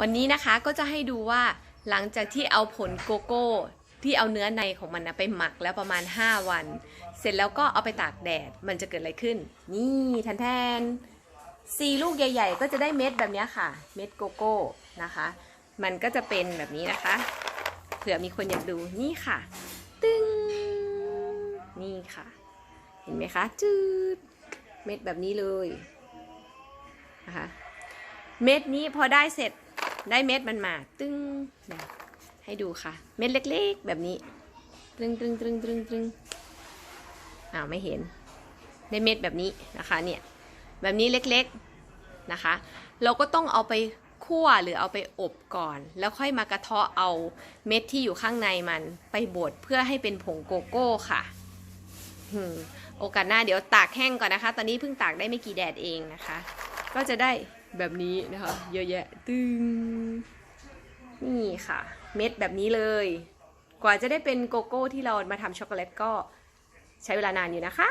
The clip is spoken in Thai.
วันนี้นะคะก็จะให้ดูว่าหลังจากที่เอาผลโกโก้ที่เอาเนื้อในของมันนะไปหมักแล้วประมาณ 5 วัน เสร็จแล้วก็เอาไปตากแดดมันจะเกิดอะไรขึ้น นี่แทนแทนสีลูกใหญ่ ๆ ก็จะได้เม็ดแบบนี้ค่ะ เม็ดโกโก้นะคะ มันก็จะเป็นแบบนี้นะคะ เผื่อมีคนอยากดูนี่ค่ะ ตึ้งนี่ค่ะ เห็นไหมคะจืดเม็ดแบบนี้เลยนะคะเม็ดนี้พอได้เสร็จ ได้เม็ดมันมา ตึ้งนะให้ดูค่ะ เม็ดเล็กๆ แบบนี้ ตึ้งตึ้งตึ้งตึ้งตึ้งอ้าวไม่เห็น ได้เม็ดแบบนี้นะคะเนี่ยแบบนี้เล็กๆนะคะ เราก็ต้องเอาไปคั่วหรือเอาไปอบก่อน แล้วค่อยมากระเทาะเอาเม็ดที่อยู่ข้างในมันไปบดเพื่อให้เป็นผงโกโก้ค่ะโอกาสหน้าเดี๋ยวตากแห้งก่อนนะคะ ตอนนี้เพิ่งตากได้ไม่กี่แดดเองนะคะ ก็จะได้แบบนี้นะคะ เยอะแยะตึง นี่ค่ะ เม็ดแบบนี้เลย กว่าจะได้เป็นโกโก้ที่เรามาทำช็อกโกแลตก็ใช้เวลานานอยู่นะคะ